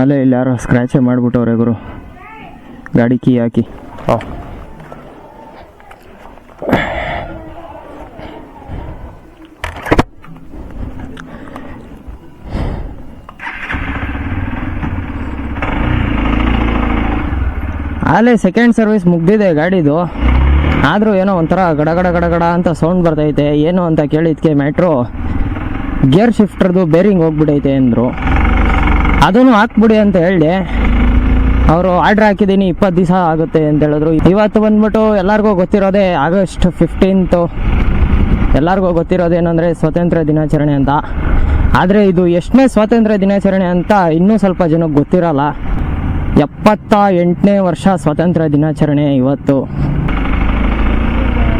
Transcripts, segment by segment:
ಅಲ್ಲೇ ಇಲ್ಲಿ ಯಾರೋ ಸ್ಕ್ರ್ಯಾಚೇ ಮಾಡಿಬಿಟ್ಟವ್ರೆ ಗುರು. ಗಾಡಿ ಕೀ ಹಾಕಿ. ಹಾಂ. ಅಲ್ಲೇ ಸೆಕೆಂಡ್ ಸರ್ವಿಸ್ ಮುಗ್ದಿದೆ ಗಾಡಿದು. ಆದರೂ ಏನೋ ಒಂಥರ ಗಡಗಡ ಗಡಗಡ ಅಂತ ಸೌಂಡ್ ಬರ್ತೈತೆ ಏನು ಅಂತ ಕೇಳಿದ್ಕೆ ಮೆಟ್ರೋ ಗೇರ್ ಶಿಫ್ಟರ್ದು ಬೇರಿಂಗ್ ಹೋಗ್ಬಿಟ್ಟೈತೆ ಅಂದರು. ಅದನ್ನು ಹಾಕ್ಬಿಡಿ ಅಂತ ಹೇಳಿ ಅವರು ಆರ್ಡ್ರ್ ಹಾಕಿದ್ದೀನಿ, ಇಪ್ಪತ್ತು ದಿವಸ ಆಗುತ್ತೆ ಅಂತ ಹೇಳಿದ್ರು. ಇವತ್ತು ಬಂದ್ಬಿಟ್ಟು ಎಲ್ಲರಿಗೂ ಗೊತ್ತಿರೋದೇ ಆಗಸ್ಟ್ ಫಿಫ್ಟೀನ್ತು ಎಲ್ಲರಿಗೂ ಗೊತ್ತಿರೋದೇನೆಂದರೆ ಸ್ವಾತಂತ್ರ್ಯ ದಿನಾಚರಣೆ ಅಂತ. ಆದರೆ ಇದು ಎಷ್ಟನೇ ಸ್ವಾತಂತ್ರ್ಯ ದಿನಾಚರಣೆ ಅಂತ ಇನ್ನೂ ಸ್ವಲ್ಪ ಜನಕ್ಕೆ ಗೊತ್ತಿರಲ್ಲ. ಎಪ್ಪತ್ತ ಎಂಟನೇ ವರ್ಷ ಸ್ವಾತಂತ್ರ್ಯ ದಿನಾಚರಣೆ ಇವತ್ತು.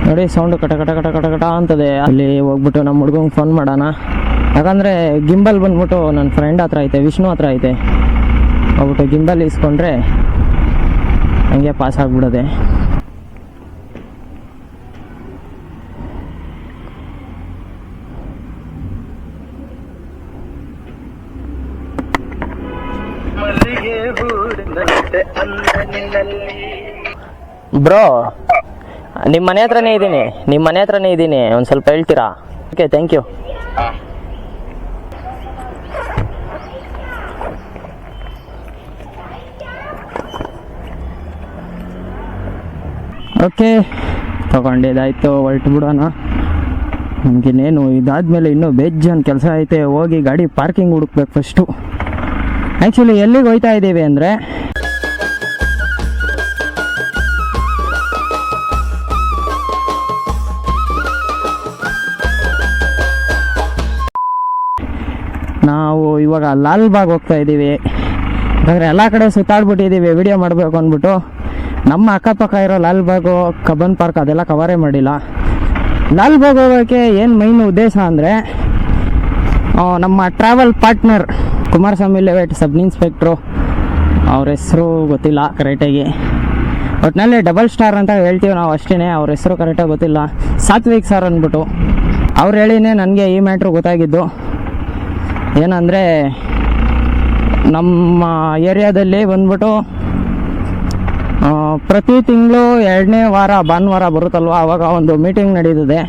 ನೋಡಿ ಸೌಂಡ್ ಕಟ ಕಟ ಕಟ ಕಟ ಕಟ ಅಂತದೆ. ಅಲ್ಲಿ ಹೋಗ್ಬಿಟ್ಟು ನಮ್ಮ ಹುಡುಗಂಗೆ ಫೋನ್ ಮಾಡೋಣ. ಯಾಕಂದರೆ ಗಿಂಬಲ್ ಬಂದ್ಬಿಟ್ಟು ನನ್ನ ಫ್ರೆಂಡ್ ಹತ್ರ ಐತೆ ವಿಷ್ಣು ಹತ್ರ ಐತೆ. ಹೋಗ್ಬಿಟ್ಟು ಗಿಂಬಲ್ ಇಸ್ಕೊಂಡ್ರೆ ಹಂಗೆ ಪಾಸ್ ಆಗ್ಬಿಡದೆ. ಬ್ರೋ ನಿಮ್ಮ ಮನೆ ಹತ್ರನೇ ಇದ್ದೀನಿ ನಿಮ್ಮ ಮನೆ ಹತ್ರನೇ ಇದ್ದೀನಿ ಒಂದು ಸ್ವಲ್ಪ ಹೇಳ್ತೀರಾ? ಓಕೆ ಥ್ಯಾಂಕ್ ಯು ಓಕೆ, ತಗೊಂಡಿದ್ದಾಯ್ತು ಹೊರಟು ಬಿಡೋಣ ನಮಗಿನ್ನೇನು, ಇದಾದ್ಮೇಲೆ ಇನ್ನೂ ಬೇಜಾನ್ ಕೆಲಸ ಐತೆ, ಹೋಗಿ ಗಾಡಿ ಪಾರ್ಕಿಂಗ್ ಹುಡುಕ್ಬೇಕು ಫಸ್ಟು ಆ್ಯಕ್ಚುಲಿ ಎಲ್ಲಿಗೆ ಹೋಯ್ತಾ ಇದ್ದೀವಿ ಅಂದರೆ, ನಾವು ಇವಾಗ ಲಾಲ್ಬಾಗ್ ಹೋಗ್ತಾ ಇದ್ದೀವಿ. ಯಾಕಂದರೆ ಎಲ್ಲ ಕಡೆ ಸುತ್ತಾಡ್ಬಿಟ್ಟಿದ್ದೀವಿ ವಿಡಿಯೋ ಮಾಡಬೇಕು ಅಂದ್ಬಿಟ್ಟು. ನಮ್ಮ ಅಕ್ಕಪಕ್ಕ ಇರೋ ಲಾಲ್ ಬಾಗು, ಕಬ್ಬನ್ ಪಾರ್ಕ್ ಅದೆಲ್ಲ ಕವರೇ ಮಾಡಿಲ್ಲ. ಲಾಲ್ ಬಾಗ್ ಹೋಗೋಕ್ಕೆ ಏನು ಮೈನ್ ಉದ್ದೇಶ ಅಂದರೆ ನಮ್ಮ ಟ್ರಾವೆಲ್ ಪಾರ್ಟ್ನರ್ ಕುಮಾರಸ್ವಾಮಿ ಲೆವೆಟ್ ಸಬ್ ಇನ್ಸ್ಪೆಕ್ಟ್ರು ಅವ್ರ ಹೆಸರು ಗೊತ್ತಿಲ್ಲ ಕರೆಕ್ಟಾಗಿ ಒಟ್ಟಿನಲ್ಲಿ ಡಬಲ್ ಸ್ಟಾರ್ ಅಂತ ಹೇಳ್ತೀವಿ ನಾವು ಅಷ್ಟೇ ಅವ್ರ ಹೆಸರು ಕರೆಕ್ಟಾಗಿ ಗೊತ್ತಿಲ್ಲ. ಸಾತ್ವಿಕ್ ಸರ್ ಅಂದ್ಬಿಟ್ಟು, ಅವ್ರು ಹೇಳಿನೇ ನನಗೆ ಈ ಮ್ಯಾಟ್ರು ಗೊತ್ತಾಗಿದ್ದು. ಏನಂದರೆ, ನಮ್ಮ ಏರಿಯಾದಲ್ಲಿ ಬಂದ್ಬಿಟ್ಟು ಪ್ರತಿ ತಿಂಗಳು ಎರಡನೇ ವಾರ, ಭಾನುವಾರ ಬರುತ್ತಲ್ವ? ಆವಾಗ ಒಂದು ಮೀಟಿಂಗ್ ನಡೀತದೆ.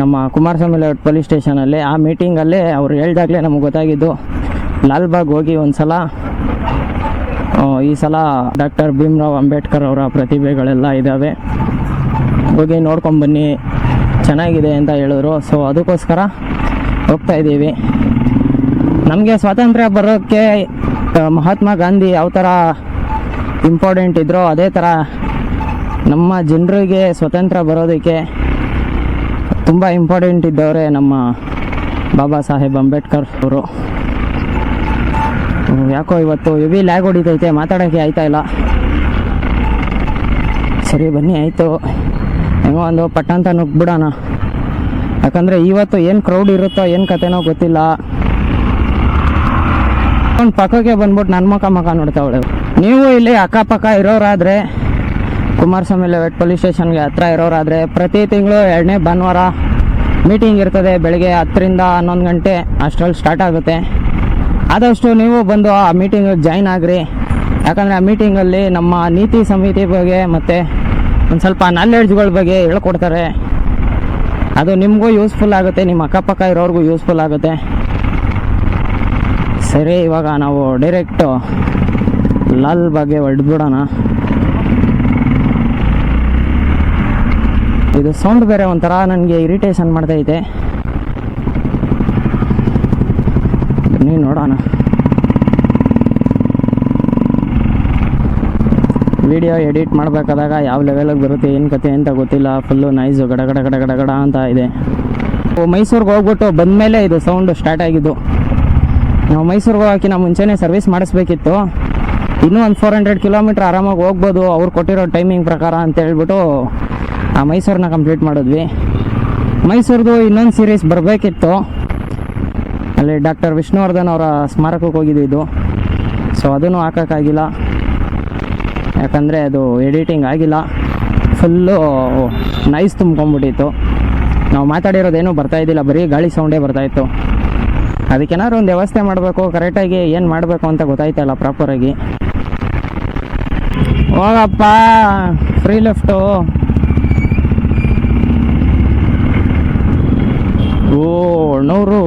ನಮ್ಮ ಕುಮಾರಸ್ವಾಮಿ ಲೇಔಟ್ ಪೊಲೀಸ್ ಸ್ಟೇಷನಲ್ಲಿ ಆ ಮೀಟಿಂಗಲ್ಲಿ ಅವ್ರು ಹೇಳ್ದಾಗಲೇ ನಮಗೆ ಗೊತ್ತಾಗಿದ್ದು, ಲಾಲ್ಬಾಗ್ ಹೋಗಿ ಒಂದು ಸಲ ಈ ಸಲ ಡಾಕ್ಟರ್ ಭೀಮ್ರಾವ್ ಅಂಬೇಡ್ಕರ್ ಅವರ ಪ್ರತಿಭೆಗಳೆಲ್ಲ ಇದ್ದಾವೆ ಹೋಗಿ ನೋಡ್ಕೊಂಬನ್ನಿ ಚೆನ್ನಾಗಿದೆ ಅಂತ ಹೇಳಿದ್ರು. ಸೊ ಅದಕ್ಕೋಸ್ಕರ ಹೋಗ್ತಾ ಇದ್ದೀವಿ. ನಮಗೆ ಸ್ವಾತಂತ್ರ್ಯ ಬರೋಕ್ಕೆ ಮಹಾತ್ಮ ಗಾಂಧಿ ಯಾವ ಥರ ಇಂಪಾರ್ಟೆಂಟ್ ಇದ್ರೋ ಅದೇ ಥರ ನಮ್ಮ ಜನರಿಗೆ ಸ್ವತಂತ್ರ ಬರೋದಕ್ಕೆ ತುಂಬ ಇಂಪಾರ್ಟೆಂಟ್ ಇದ್ದವರೇ ನಮ್ಮ ಬಾಬಾ ಸಾಹೇಬ್ ಅಂಬೇಡ್ಕರ್ ಅವರು. ಯಾಕೋ ಇವತ್ತು ಹೆವಿ ಲ್ಯಾಗ್ ಹೊಡಿತೈತೆ, ಮಾತಾಡೋಕ್ಕೆ ಆಯ್ತಾ ಇಲ್ಲ. ಸರಿ, ಬನ್ನಿ, ಆಯಿತು. ಹೆಂಗೋ ಒಂದು ಪಟ್ಟಂತ ನುಗ್ಬಿಡೋಣ ಯಾಕಂದರೆ ಇವತ್ತು ಏನು ಕ್ರೌಡ್ ಇರುತ್ತೋ, ಏನು ಕತೆನೋ ಗೊತ್ತಿಲ್ಲ. ಒಂದು ಪಕ್ಕಕ್ಕೆ ಬಂದ್ಬಿಟ್ಟು ನನ್ನ ಮಕ ಮಕ ನೋಡ್ತಾವಳೆ ನೀವು ಇಲ್ಲಿ ಅಕ್ಕಪಕ್ಕ ಇರೋರಾದರೆ ಕುಮಾರಸ್ವಾಮಿ ಲೆವೆಟ್ ಪೊಲೀಸ್ ಸ್ಟೇಷನ್ಗೆ ಹತ್ರ ಇರೋರಾದರೆ ಪ್ರತಿ ತಿಂಗಳು ಎರಡನೇ ಭಾನುವಾರ ಮೀಟಿಂಗ್ ಇರ್ತದೆ, ಬೆಳಗ್ಗೆ ಹತ್ತರಿಂದ ಹನ್ನೊಂದು ಗಂಟೆ ಅಷ್ಟರಲ್ಲಿ ಸ್ಟಾರ್ಟ್ ಆಗುತ್ತೆ. ಆದಷ್ಟು ನೀವು ಬಂದು ಆ ಮೀಟಿಂಗಿಗೆ ಜಾಯ್ನ್ ಆಗ್ರಿ. ಯಾಕಂದರೆ ಆ ಮೀಟಿಂಗಲ್ಲಿ ನಮ್ಮ ನೀತಿ ಸಮಿತಿ ಬಗ್ಗೆ ಮತ್ತು ಒಂದು ಸ್ವಲ್ಪ ನಾಲೆಡ್ಜ್ಗಳ ಬಗ್ಗೆ ಹೇಳ್ಕೊಡ್ತಾರೆ. ಅದು ನಿಮಗೂ ಯೂಸ್ಫುಲ್ ಆಗುತ್ತೆ, ನಿಮ್ಮ ಅಕ್ಕಪಕ್ಕ ಇರೋರಿಗೂ ಯೂಸ್ಫುಲ್ ಆಗುತ್ತೆ. ಸರಿ, ಇವಾಗ ನಾವು ಡೈರೆಕ್ಟು ಲಾಲ್ ಬಾಗ್ಗೆ ಹೊಡೆದ್ಬಿಡೋಣ. ಇದು ಸೌಂಡ್ ಬೇರೆ ಒಂಥರ, ನನಗೆ ಇರಿಟೇಷನ್ ಮಾಡ್ತೈತೆ ಬನ್ನಿ, ನೋಡೋಣ. ವಿಡಿಯೋ ಎಡಿಟ್ ಮಾಡಬೇಕಾದಾಗ ಯಾವ ಲೆವೆಲಿಗೆ ಬರುತ್ತೆ, ಏನು ಕತೆ ಅಂತ ಗೊತ್ತಿಲ್ಲ. ಫುಲ್ಲು ನೈಸು ಗಡ ಗಡ ಅಂತ ಇದೆ. ಮೈಸೂರಿಗೆ ಹೋಗ್ಬಿಟ್ಟು ಬಂದಮೇಲೆ ಇದು ಸೌಂಡ್ ಸ್ಟಾರ್ಟ್ ಆಗಿದ್ದು. ನಾವು ಮೈಸೂರಿಗೆ ಹೋಗೋಕ್ಕಿಂತ ಮುಂಚೆನೇ ಸರ್ವಿಸ್ ಮಾಡಿಸ್ಬೇಕಿತ್ತು. ಇನ್ನೂ ಒಂದು ಫೋರ್ ಹಂಡ್ರೆಡ್ ಕಿಲೋಮೀಟ್ರ್ ಆರಾಮಾಗಿ ಹೋಗ್ಬೋದು. ಅವ್ರು ಕೊಟ್ಟಿರೋ ಟೈಮಿಂಗ್ ಪ್ರಕಾರ ಅಂತ ಹೇಳ್ಬಿಟ್ಟು ಆ ಮೈಸೂರನ್ನ ಕಂಪ್ಲೀಟ್ ಮಾಡಿದ್ವಿ. ಮೈಸೂರ್ದು ಇನ್ನೊಂದು ಸೀರೀಸ್ ಬರಬೇಕಿತ್ತು. ಅಲ್ಲಿ ಡಾಕ್ಟರ್ ವಿಷ್ಣುವರ್ಧನ್ ಅವರ ಸ್ಮಾರಕಕ್ಕೆ ಹೋಗಿದ್ದು ಸೊ ಅದನ್ನು ಹಾಕೋಕ್ಕಾಗಿಲ್ಲ. ಯಾಕಂದರೆ ಅದು ಎಡಿಟಿಂಗ್ ಆಗಿಲ್ಲ. ಫುಲ್ಲು ನೈಸ್ ತುಂಬ್ಕೊಂಬಿಟ್ಟಿತ್ತು ನಾವು ಮಾತಾಡಿರೋದೇನು ಬರ್ತಾ ಇದ್ದಿಲ್ಲ. ಬರೀ ಗಾಳಿ ಸೌಂಡೇ ಬರ್ತಾಯಿತ್ತು ಅದಕ್ಕೇನಾದ್ರು ಒಂದು ವ್ಯವಸ್ಥೆ ಮಾಡಬೇಕು ಕರೆಕ್ಟಾಗಿ ಏನು ಮಾಡಬೇಕು ಅಂತ ಗೊತ್ತಾಯ್ತಲ್ಲ ಪ್ರಾಪರಾಗಿ ಹೋಗಪ್ಪ ಫ್ರೀ ಲೆಫ್ಟು ಓ, ನೂರು.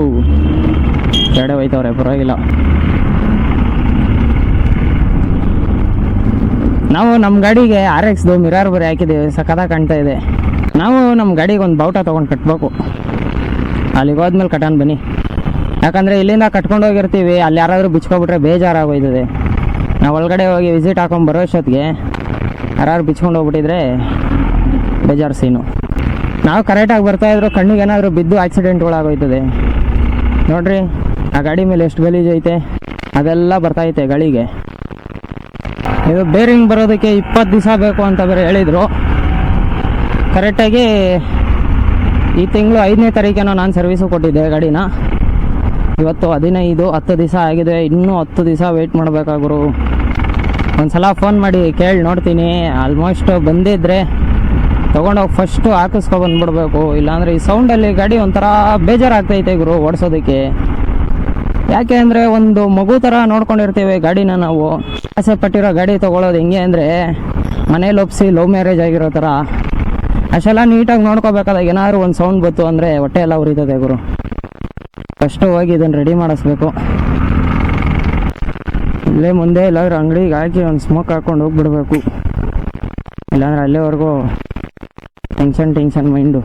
ಕೆಡೆ ಹೋಯ್ತವ್ರೆ, ಪರವಾಗಿಲ್ಲ. ನಾವು ನಮ್ಮ ಗಾಡಿಗೆ ಆರ್ ಎಕ್ಸ್ದು ಮಿರಾರ್ ಬರೀ ಹಾಕಿದ್ದೀವಿ, ಸಖತ್ತಾಗಿ ಕಾಣ್ತಾ ಇದೆ. ನಾವು ನಮ್ಮ ಗಾಡಿಗೆ ಒಂದು ಬಾವುಟ ತೊಗೊಂಡು ಕಟ್ಬೇಕು. ಅಲ್ಲಿಗೆ ಹೋದ್ಮೇಲೆ ಕಟಾನ್ ಬನ್ನಿ. ಯಾಕಂದರೆ ಇಲ್ಲಿಂದ ಕಟ್ಕೊಂಡು ಹೋಗಿರ್ತೀವಿ, ಅಲ್ಲಿ ಯಾರಾದರೂ ಬಿಚ್ಕೊಬಿಟ್ರೆ ಬೇಜಾರಾಗೋಯ್ತದೆ ನಾವು ಒಳಗಡೆ ಹೋಗಿ ವಿಸಿಟ್ ಹಾಕೊಂಡು ಬರೋ ಅಷ್ಟೊತ್ತಿಗೆ ಯಾರು ಬಿಚ್ಕೊಂಡು ಹೋಗ್ಬಿಟ್ಟಿದ್ರೆ ಬೇಜಾರು ಸೀನು. ನಾವು ಕರೆಕ್ಟಾಗಿ ಬರ್ತಾ ಇದ್ರು, ಕಣ್ಣಿಗೆ ಏನಾದರೂ ಬಿದ್ದು ಆಕ್ಸಿಡೆಂಟ್ಗಳಾಗೋಯ್ತದೆ ನೋಡ್ರಿ, ಆ ಗಾಡಿ ಮೇಲೆ ಎಷ್ಟು ಗಲೀಜು ಐತೆ? ಅದೆಲ್ಲ ಬರ್ತೈತೆ ಗಾಳಿಗೆ. ಇದು ಬೇರಿಂಗ್ ಬರೋದಕ್ಕೆ ಇಪ್ಪತ್ತು ದಿವಸ ಬೇಕು ಅಂತ ಬೇರೆ ಹೇಳಿದರು. ಕರೆಕ್ಟಾಗಿ ಈ ತಿಂಗಳು ಐದನೇ ತಾರೀಕೇನೋ ನಾನು ಸರ್ವಿಸು ಕೊಟ್ಟಿದ್ದೆ ಗಾಡಿನ. ಇವತ್ತು ಹದಿನೈದು, ಹತ್ತು ದಿವಸ ಆಗಿದೆ. ಇನ್ನೂ ಹತ್ತು ದಿವಸ ವೆಯ್ಟ್ ಮಾಡಬೇಕಾಗ್ರು. ಒಂದು ಸಲ ಫೋನ್ ಮಾಡಿ ಕೇಳಿ ನೋಡ್ತೀನಿ. ಆಲ್ಮೋಸ್ಟ್ ಬಂದಿದ್ರೆ ತೊಗೊಂಡೋಗಿ ಫಸ್ಟು ಹಾಕಿಸ್ಕೊಬಂದ್ಬಿಡ್ಬೇಕು ಇಲ್ಲಾಂದರೆ ಈ ಸೌಂಡಲ್ಲಿ ಗಾಡಿ ಒಂಥರ ಬೇಜಾರಾಗ್ತೈತೆ ಗುರು ಓಡಿಸೋದಕ್ಕೆ. ಯಾಕೆ ಅಂದರೆ ಒಂದು ಮಗು ಥರ ನೋಡ್ಕೊಂಡಿರ್ತೀವಿ ಗಾಡಿನ ನಾವು. ಆಸೆ ಪಟ್ಟಿರೋ ಗಾಡಿ ತೊಗೊಳೋದು ಹೆಂಗೆ ಅಂದರೆ ಮನೇಲಿ ಒಪ್ಸಿ ಲವ್ ಮ್ಯಾರೇಜ್ ಆಗಿರೋ ಥರ ಅಷ್ಟೆಲ್ಲ ನೀಟಾಗಿ ನೋಡ್ಕೋಬೇಕಾದಾಗ ಏನಾದ್ರು ಒಂದು ಸೌಂಡ್ ಬಂತು ಅಂದರೆ ಹೊಟ್ಟೆ ಎಲ್ಲ ಉರಿತದೆ ಗುರು. ಫಸ್ಟು ಹೋಗಿ ಇದನ್ನು ರೆಡಿ ಮಾಡಿಸ್ಬೇಕು. ಇಲ್ಲೇ ಮುಂದೆ ಎಲ್ಲಾದ್ರೂ ಅಂಗಡಿಗೆ ಹಾಕಿ ಒಂದು ಸ್ಮೋಕ್ ಹಾಕೊಂಡು ಹೋಗ್ಬಿಡ್ಬೇಕು. ಇಲ್ಲಾಂದ್ರೆ ಅಲ್ಲಿವರೆಗೂ ಟೆನ್ಷನ್ ಟೆನ್ಷನ್ ಮೈಂಡು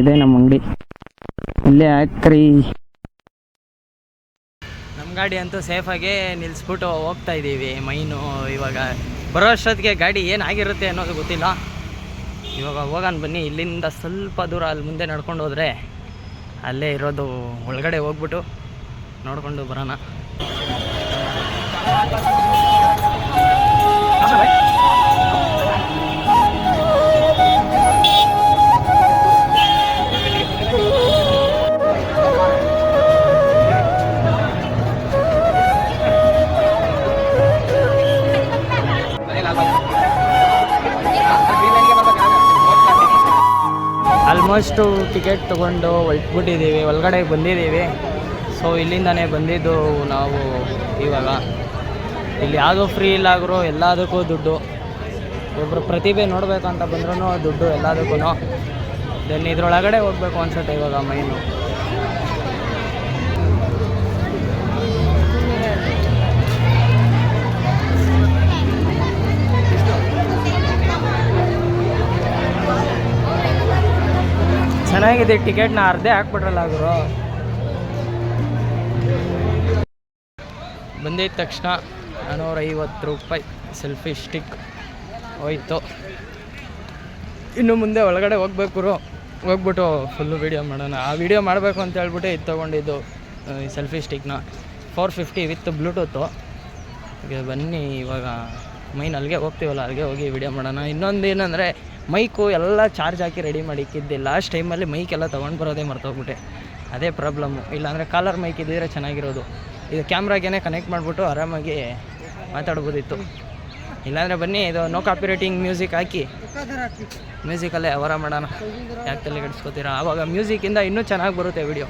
ಇದೆ ನಮ್ಮ ಅಂಗಡಿ. ಇಲ್ಲೇ ಹಾಕ್ರಿ. ನಮ್ಮ ಗಾಡಿ ಅಂತೂ ಸೇಫಾಗಿ ನಿಲ್ಲಿಸ್ಬಿಟ್ಟು ಹೋಗ್ತಾ ಇದ್ದೀವಿ ಮೈನು ಇವಾಗ ಬರೋ ಅಷ್ಟೊತ್ತಿಗೆ ಗಾಡಿ ಏನಾಗಿರುತ್ತೆ ಅನ್ನೋದು ಗೊತ್ತಿಲ್ಲ. ಇವಾಗ ಹೋಗೋಣ ಬನ್ನಿ. ಇಲ್ಲಿಂದ ಸ್ವಲ್ಪ ದೂರ, ಅಲ್ಲಿ ಮುಂದೆ ನಡ್ಕೊಂಡು ಹೋದರೆ ಅಲ್ಲೇ ಇರೋದು ಒಳಗಡೆ ಹೋಗ್ಬಿಟ್ಟು ನೋಡಿಕೊಂಡು ಬರೋಣ. ಆಲ್ಮೋಸ್ಟು ಟಿಕೆಟ್ ತೊಗೊಂಡು ಹೊರಟ್ಬಿಟ್ಟಿದ್ದೀವಿ ಒಳಗಡೆ ಬಂದಿದ್ದೀವಿ. ಸೊ ಇಲ್ಲಿಂದನೇ ಬಂದಿದ್ದು ನಾವು ಇವಾಗ. ಇಲ್ಲಿ ಯಾವುದೂ ಫ್ರೀ ಇಲ್ಲ ಗುರು ಎಲ್ಲದಕ್ಕೂ ದುಡ್ಡು. ಒಬ್ಬರು ಪ್ರತಿಭೆ ನೋಡಬೇಕಂತ ಬಂದ್ರೂ ದುಡ್ಡು ಎಲ್ಲದಕ್ಕೂ ದೆನ್ ಇದ್ರೊಳಗಡೆ ಹೋಗ್ಬೇಕು ಅನ್ಸುತ್ತೆ ಇವಾಗ ಮೈನು ಚೆನ್ನಾಗಿದೆ ಟಿಕೆಟ್ನ ಅರ್ಧೇ ಹಾಕ್ಬಿಟ್ರಲ್ಲ ಗುರು. ಬಂದಿದ್ದ ತಕ್ಷಣ ನಾನ್ನೂರೈವತ್ತು ರೂಪಾಯಿ ಸೆಲ್ಫಿ ಸ್ಟಿಕ್ ಹೋಯ್ತು. ಇನ್ನು ಮುಂದೆ ಒಳಗಡೆ ಹೋಗ್ಬೇಕು ಹೋಗ್ಬಿಟ್ಟು ಫುಲ್ಲು ವೀಡಿಯೋ ಮಾಡೋಣ. ಆ ವಿಡಿಯೋ ಮಾಡಬೇಕು ಅಂತ ಹೇಳ್ಬಿಟ್ಟು ಇದು ತೊಗೊಂಡಿದ್ದು ಈ ಸೆಲ್ಫಿ ಸ್ಟಿಕ್ನ. ಫೋರ್ ಫಿಫ್ಟಿ ವಿತ್ ಬ್ಲೂಟೂತು ಬನ್ನಿ, ಇವಾಗ ಮೈನ್ ಅಲ್ಲಿಗೆ ಹೋಗ್ತೀವಲ್ಲ, ಅಲ್ಲಿಗೆ ಹೋಗಿ ವಿಡಿಯೋ ಮಾಡೋಣ. ಇನ್ನೊಂದು ಏನಂದರೆ ಮೈಕು ಎಲ್ಲ ಚಾರ್ಜ್ ಹಾಕಿ ರೆಡಿ ಮಾಡಿ ಇಕ್ಕಿದ್ದೆ ಲಾಸ್ಟ್ ಟೈಮಲ್ಲಿ ಮೈಕೆಲ್ಲ ತೊಗೊಂಡು ಬರೋದೇ ಮರ್ತೋಗ್ಬಿಟ್ಟೆ. ಅದೇ ಪ್ರಾಬ್ಲಮ್ಮು ಇಲ್ಲಾಂದರೆ ಕಾಲರ್ ಮೈಕ್ ಇದ್ದಿದ್ರೆ ಚೆನ್ನಾಗಿರೋದು. ಇದು ಕ್ಯಾಮ್ರಾಗೇನೆ ಕನೆಕ್ಟ್ ಮಾಡಿಬಿಟ್ಟು ಆರಾಮಾಗಿ ಮಾತಾಡ್ಬೋದಿತ್ತು. ಇಲ್ಲಾಂದರೆ ಬನ್ನಿ, ಇದು ನೋ ಕಾಪಿರೇಟಿಂಗ್ ಮ್ಯೂಸಿಕ್ ಹಾಕಿ. ಮ್ಯೂಸಿಕಲ್ಲೇ ಅವರ ಮಾಡೋಣ. ಯಾಕೆ ತಲೆ ಕೆಡಿಸ್ಕೋತೀರಾ ಆವಾಗ ಮ್ಯೂಸಿಕಿಂದ ಇನ್ನೂ ಚೆನ್ನಾಗಿ ಬರುತ್ತೆ ವಿಡಿಯೋ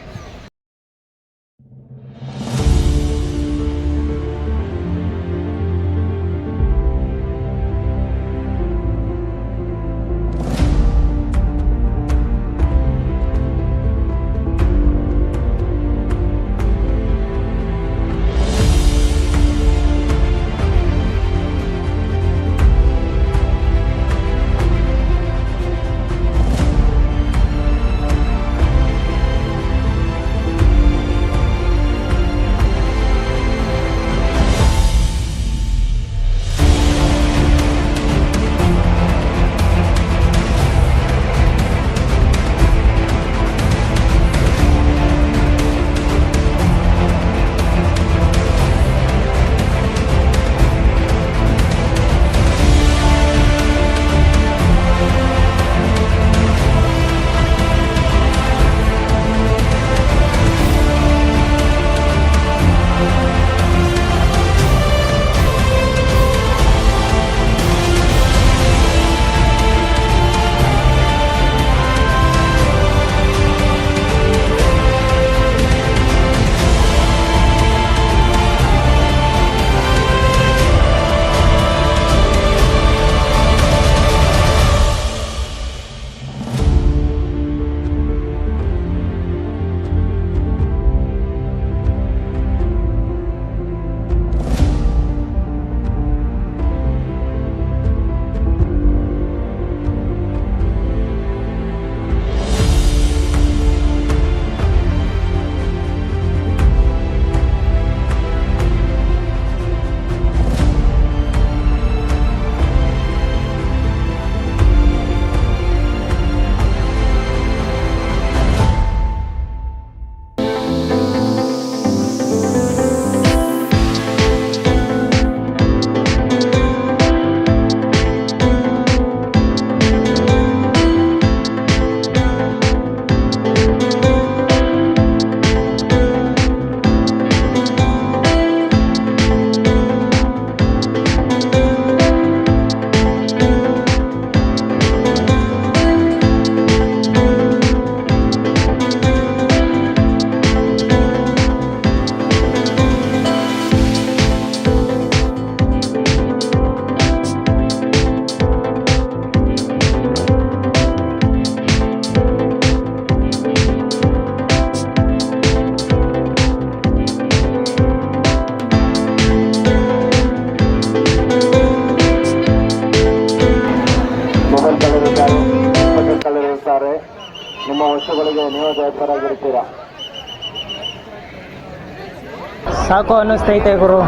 ಸಾಕು ಅನ್ನಿಸ್ತೈತೆ ಗುರು.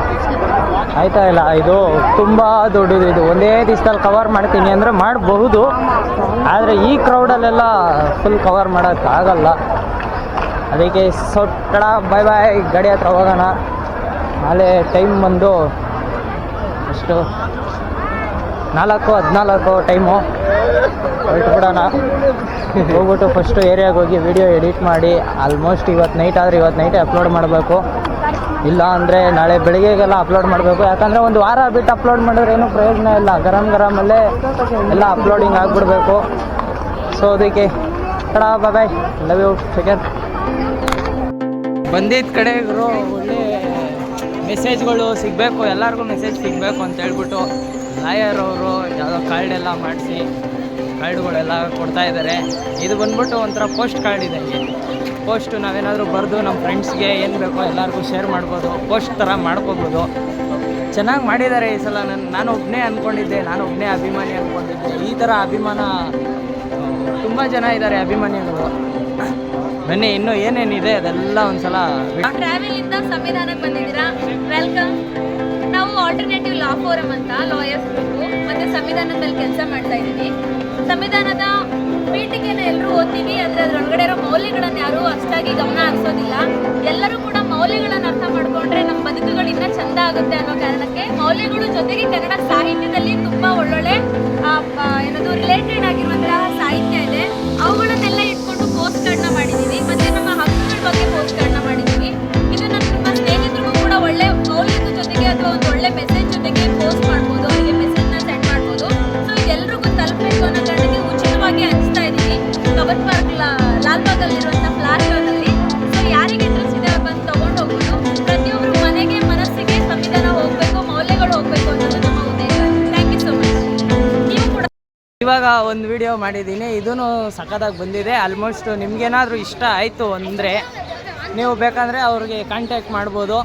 ಆಯ್ತಾ ಇಲ್ಲ? ಇದು ತುಂಬ ದೊಡ್ಡದು ಇದು. ಒಂದೇ ದಿವಸದಲ್ಲಿ ಕವರ್ ಮಾಡ್ತೀನಿ ಅಂದರೆ ಮಾಡಬಹುದು. ಆದರೆ ಈ ಕ್ರೌಡಲ್ಲೆಲ್ಲ ಫುಲ್ ಕವರ್ ಮಾಡೋಕ್ಕಾಗಲ್ಲ ಅದಕ್ಕೆ ಸೊಟ್ಟಡ ಬಾಯ್ ಬಾಯ್ ಗಾಡಿ ಹತ್ರ ಹೋಗೋಣ. ನಾಳೆ ಟೈಮ್ ಬಂದು ಎಷ್ಟು ನಾಲ್ಕು, ಹದಿನಾಲ್ಕು ಟೈಮು ಹೊರಟ್ಬಿಡೋಣ. ಹೋಗ್ಬಿಟ್ಟು ಫಸ್ಟು ಏರಿಯಾಗೆ ಹೋಗಿ ವಿಡಿಯೋ ಎಡಿಟ್ ಮಾಡಿ. ಆಲ್ಮೋಸ್ಟ್ ಇವತ್ತು ನೈಟ್ ಆದರೆ ಇವತ್ತು ನೈಟೇ ಅಪ್ಲೋಡ್ ಮಾಡಬೇಕು. ಇಲ್ಲ ಅಂದರೆ ನಾಳೆ ಬೆಳಿಗ್ಗೆಗೆಲ್ಲ ಅಪ್ಲೋಡ್ ಮಾಡಬೇಕು. ಯಾಕಂದರೆ ಒಂದು ವಾರ ಬಿಟ್ಟು ಅಪ್ಲೋಡ್ ಮಾಡಿದ್ರೆ ಏನೂ ಪ್ರಯೋಜನ ಇಲ್ಲ. ಗರಂ ಗರಮಲ್ಲೇ ಎಲ್ಲ ಅಪ್ಲೋಡಿಂಗ್ ಆಗಿಬಿಡ್ಬೇಕು. ಸೊ ಅದಕ್ಕೆ ಕಡ ಬಾಯ್ ಲವ್ ಯು ಸೆಕೆಂಡ್ ಬಂದಿದ್ದ ಕಡೆ ಒಳ್ಳೆ ಮೆಸೇಜ್ಗಳು ಸಿಗಬೇಕು. ಎಲ್ಲರಿಗೂ ಮೆಸೇಜ್ ಸಿಗಬೇಕು ಅಂತ ಹೇಳ್ಬಿಟ್ಟು ಲಾಯರ್ ಅವರು ಯಾವುದೋ ಕಾರ್ಡ್ ಎಲ್ಲ ಮಾಡಿಸಿ ಕಾರ್ಡ್ಗಳೆಲ್ಲ ಕೊಡ್ತಾ ಇದ್ದಾರೆ ಇದು ಬಂದ್ಬಿಟ್ಟು ಒಂಥರ ಪೋಸ್ಟ್ ಕಾರ್ಡ್ ಇದ್ದಂಗೆ ಪೋಸ್ಟು ನಾವೇನಾದರೂ ಬರೆದು ನಮ್ಮ ಫ್ರೆಂಡ್ಸ್ಗೆ ಏನು ಬೇಕೋ ಎಲ್ಲರಿಗೂ ಶೇರ್ ಮಾಡ್ಬೋದು, ಪೋಸ್ಟ್ ಥರ ಮಾಡ್ಕೋಬೋದು. ಚೆನ್ನಾಗಿ ಮಾಡಿದ್ದಾರೆ ಈ ಸಲ ನಾನು ನಾನು ಒಬ್ಬನೇ ಅಂದ್ಕೊಂಡಿದ್ದೆ ನಾನು ಒಬ್ಬನೇ ಅಭಿಮಾನಿ ಅಂದ್ಕೊಂಡಿದ್ದೆ ಈ ಥರ ಅಭಿಮಾನ ತುಂಬ ಜನ ಇದ್ದಾರೆ ಅಭಿಮಾನಿಗಳು. ಬನ್ನಿ, ಇನ್ನೂ ಏನೇನಿದೆ ಅದೆಲ್ಲ ಒಂದ್ಸಲ ಟ್ರಾವೆಲ್ ಇಂದ ಸಂವಿಧಾನಕ್ಕೆ ಬಂದಿದ್ದೀರಾ? ವೆಲ್ಕಮ್ ನಾವು ಆಲ್ಟರ್ನೇಟಿವ್ ಲಾ ಫೋರಮ್ ಅಂತ ಲಾಯರ್ಸ್ ಮತ್ತೆ ಸಂವಿಧಾನದ ಮೇಲೆ ಕೆಲಸ ಮಾಡ್ತಾ ಇದ್ದೀವಿ. ಸಂವಿಧಾನದ ಪೀಠಿಕೆನ ಎಲ್ಲರೂ ಓದ್ತೀವಿ ಆದರೆ ಅದರೊಳಗಡೆ ಇರೋ ಮೌಲ್ಯಗಳನ್ನು ಯಾರೂ ಅಷ್ಟಾಗಿ ಗಮನ ಹರಿಸೋದಿಲ್ಲ. ಎಲ್ಲರೂ ಕೂಡ ಮೌಲ್ಯಗಳನ್ನು ಅರ್ಥ ಮಾಡ್ಕೊಂಡ್ರೆ ನಮ್ಮ ಬದುಕುಗಳು ಇನ್ನ ಚಂದ ಆಗುತ್ತೆ ಅನ್ನೋ ಕಾರಣಕ್ಕೆ ಮೌಲ್ಯಗಳು ಜೊತೆಗೆ ಕನ್ನಡ ಸಾಹಿತ್ಯದಲ್ಲಿ ತುಂಬ ಒಳ್ಳೊಳ್ಳೆ ಏನದು ರಿಲೇಟೆಡ್ ಆಗಿರುವಂತಹ ಸಾಹಿತ್ಯ ಇದೆ. ವಿಡಿಯೋ ಮಾಡಿದ್ದೀನಿ. ಇದೂ ಸಖತ್ತಾಗಿ ಬಂದಿದೆ. ಆಲ್ಮೋಸ್ಟ್ ನಿಮಗೇನಾದರೂ ಇಷ್ಟ ಆಯಿತು ಅಂದರೆ ನೀವು ಬೇಕಂದರೆ ಅವ್ರಿಗೆ ಕಾಂಟ್ಯಾಕ್ಟ್ ಮಾಡ್ಬೋದು.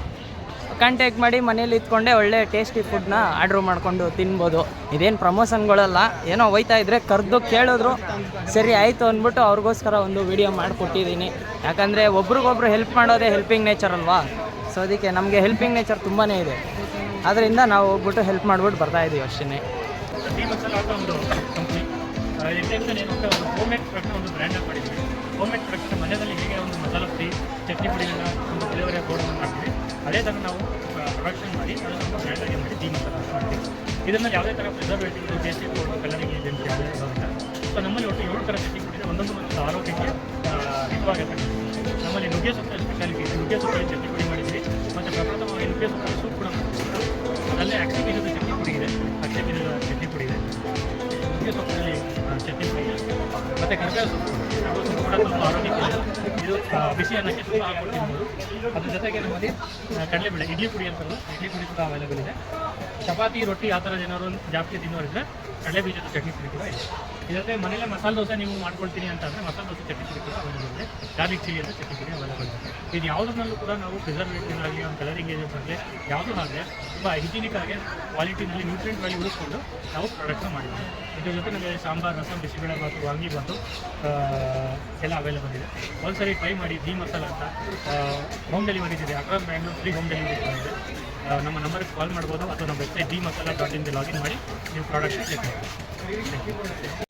ಕಾಂಟ್ಯಾಕ್ಟ್ ಮಾಡಿ ಮನೇಲಿ ಇದ್ಕೊಂಡೆ ಒಳ್ಳೆ ಟೇಸ್ಟಿ ಫುಡ್ನ ಆರ್ಡ್ರ್ ಮಾಡ್ಕೊಂಡು ತಿನ್ಬೋದು. ಇದೇನು ಪ್ರಮೋಷನ್ಗಳಲ್ಲ ಏನೋ ಹೋಯ್ತಾ ಇದ್ರೆ ಕರೆದು ಕೇಳಿದ್ರು ಸರಿ ಆಯಿತು ಅಂದ್ಬಿಟ್ಟು ಅವ್ರಿಗೋಸ್ಕರ ಒಂದು ವಿಡಿಯೋ ಮಾಡಿಕೊಟ್ಟಿದ್ದೀನಿ. ಯಾಕಂದರೆ ಒಬ್ರಿಗೊಬ್ರು ಹೆಲ್ಪ್ ಮಾಡೋದೇ ಹೆಲ್ಪಿಂಗ್ ನೇಚರ್ ಅಲ್ವಾ? ಸೊ ಅದಕ್ಕೆ ನಮಗೆ ಹೆಲ್ಪಿಂಗ್ ನೇಚರ್ ತುಂಬಾ ಇದೆ. ಅದರಿಂದ ನಾವು ಹೋಗ್ಬಿಟ್ಟು ಹೆಲ್ಪ್ ಮಾಡ್ಬಿಟ್ಟು ಬರ್ತಾಯಿದ್ದೀವಿ ಅಷ್ಟೇ ಇಂಟೆನ್ಷನ್ ಏನು? ಅಂತ ಒಂದು ಹೋಮ್ ಮೇಡ್ ಪ್ರಾಡಕ್ಟ್ನ ಒಂದು ಬ್ರ್ಯಾಂಡ್ ಮಾಡಿದ್ವಿ ಹೋಮ್ ಮೇಡ್ ಪ್ರಾಡಕ್ಟ್ನ ಮನೆಯಲ್ಲಿ ಹೇಗೆ ಒಂದು ಮಸಾಲ ಪುಡಿ ಚಟ್ನಿ ಪುಡಿಗಳನ್ನ ಒಂದು ಡೆಲಿವರಿ ಬೋರ್ಡನ್ನು ಮಾಡ್ತೀವಿ ಅದೇ ಥರ ನಾವು ಪ್ರೊಡಕ್ಷನ್ ಮಾಡಿ ಅದನ್ನು ಒಂದು ಬ್ರ್ಯಾಂಡಾಗಿ ಮಾಡಿ ಟೀ ಮಸಾಲ ಮಾಡ್ತೀವಿ. ಇದರಲ್ಲಿ ಯಾವುದೇ ಥರ preservative tasty board colouring agency ಯಾವುದೇ ಬರೋದಿಲ್ಲ ಸೊ ನಮ್ಮಲ್ಲಿ ಒಟ್ಟು ಏಳು ಥರ ಚಟ್ನಿ ಪುಡಿ ಒಂದೊಂದು ಒಂದು ಆರೋಗ್ಯಕ್ಕೆ ಹಿತವಾಗಿರ್ತಕ್ಕಂಥದ್ದು ನಮ್ಮಲ್ಲಿ ನುಗ್ಗೆ ಸೊಪ್ಪಿನ ಸ್ಪೆಷಾಲಿಟಿ ಇದೆ. ನುಗ್ಗೆ ಸೊಪ್ಪಲ್ಲಿ ಚಟ್ನಿ ಪುಡಿ ಮಾಡಿದ್ವಿ ಮತ್ತು ಪ್ರಪ್ರಥಮವಾಗಿ ನುಗ್ಗೆ ಸೊಪ್ಪಿನ ಸೂಪ್ ಕೂಡ ಮಾಡ್ತೀವಿ. ಅದಲ್ಲೇ ಅಕ್ಷಿ ಬೀಜದ ಚಟ್ನಿ ಪುಡಿ ಇದೆ. ಅಕ್ಷಿ ಚಟ್ನಿ ಪುಡಿ ಇದೆ. ನುಗ್ಗೆ ಸೊಪ್ಪಿನಲ್ಲಿ ಆ, ಚಟ್ನಿ ಇದೆ ಮತ್ತು ಕರ್ಬೇವು ಸೊಪ್ಪು ತುಂಬ ಇದು ಬಿಸಿ ಅನ್ನಕ್ಕೆ ತುಂಬ ಹಾಕೊಂಡು ಅದ್ರ ಜೊತೆಗೆ ನಮ್ಮಲ್ಲಿ ಕಡಲೆಬೇಳೆ ಇಡ್ಲಿ ಪುಡಿ ಅಂತಲ್ಲ ಇಡ್ಲಿ ಪುಡಿ ಕೂಡ ಅವೈಲೇಬಲ್ ಇದೆ ಚಪಾತಿ ರೊಟ್ಟಿ ಆ ಥರ ಏನಾದ್ರು ಜಾಸ್ತಿ ತಿನ್ನೋರಿದ್ರೆ ಕಡಲೆ ಬೀಜದ ಚಟ್ನಿ ಪುಡಿ ಕೂಡ ಇದೆ ಇದಕ್ಕೆ ಮನೆಯಲ್ಲೇ ಮಸಾಲೆ ದೋಸೆ ನೀವು ಮಾಡ್ಕೊಳ್ತೀನಿ ಅಂತಂದರೆ ಮಸಾಲೆ ದೋಸೆ ಚಟ್ನಿ ಪುಡಿ ಕೂಡ ಅವೈಲೇಬಲ್ ಇದೆ ಗಾರ್ಲಿಕ್ ಚಿಲ್ಲಿ ಅಂತ ಚಟ್ನಿ ಅವೈಲೇಬಲ್ ಇದೆ ಇದು ಯಾವುದ್ರಲ್ಲೂ ಕೂಡ ನಾವು ಪ್ರಿಸರ್ವೇಟಿವ್ ಆಗಲಿ ಒಂದು ಕಲರಿಂಗ್ ಏಜೆಂಟ್ ಆಗಲಿ ಯಾವುದೂ ಆಗಲಿ ತುಂಬ ಹೈಜೀನಿಕ್ ಆಗಿ ಕ್ವಾಲಿಟಿನಲ್ಲಿ ನ್ಯೂಟ್ರಿಯೆಂಟ್ ವ್ಯಾಲ್ಯೂ ಉಳಿಸ್ಕೊಂಡು ನಾವು ಪ್ರಾಡಕ್ಟ್ನ ಮಾಡಿದ್ದೀವಿ ಇದ್ರ ಜೊತೆ ನಮಗೆ ಸಾಂಬಾರ್, ರಸಂ ಬಿಸಿಬೇಳೆ ಬಾತು ವಾಂಗಿ ಬಾತು ಎಲ್ಲ ಅವೈಲೇಬಲ್ ಇದೆ. ಒಂದ್ಸರಿ ಟ್ರೈ ಮಾಡಿ ದಿ ಮಸಾಲ ಅಂತ ಹೋಮ್ ಡೆಲಿವರಿ ಇದೆ. Across Bangalore free home delivery ಇದೆ. ನಮ್ಮ ನಂಬರ್ಗೆ ಕಾಲ್ ಮಾಡ್ಬೋದು ಅಥವಾ ನಮ್ಮ ವೆಬ್ಸೈಟ್ ಡಿ ಮಸಾಲ ಡಾಟ್ ಇನ್ಗೆ ಲಾಗಿನ್ ಮಾಡಿ ನೀವು ಪ್ರಾಡಕ್ಟ್ ಚೆಕ್ ಮಾಡಿ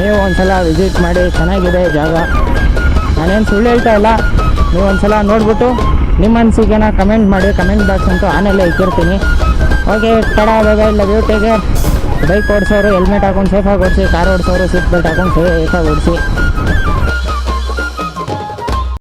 ನೀವು ಒಂದ್ಸಲ ವಿಸಿಟ್ ಮಾಡಿ, ಚೆನ್ನಾಗಿದೆ ಜಾಗ. ನಾನೇನು ಸುಳ್ಳು ಹೇಳ್ತಾ ಇಲ್ಲ. ನೀವು ಒಂದ್ಸಲ ನೋಡ್ಬಿಟ್ಟು ನಿಮ್ಮ ಅನಿಸಿಕೆನ ಕಮೆಂಟ್ ಮಾಡಿ ಕಮೆಂಟ್ ಬಾಕ್ಸ್ ಅಂತೂ ಆನೆಲ್ಲೇ ಇಟ್ಟಿರ್ತೀನಿ. ಓಕೆ ತಡ ಆದಾಗ ಇಲ್ಲ ಬ್ಯೂಟಿಗೆ ಬೈಕ್ ಓಡಿಸೋರು ಹೆಲ್ಮೆಟ್ ಹಾಕೊಂಡು ಸೇಫಾಗಿ ಓಡಿಸಿ ಕಾರ್ ಓಡಿಸೋರು ಸೀಟ್ ಬೆಲ್ಟ್ ಹಾಕೊಂಡು ಸೇಫಾಗಿ ಓಡಿಸಿ.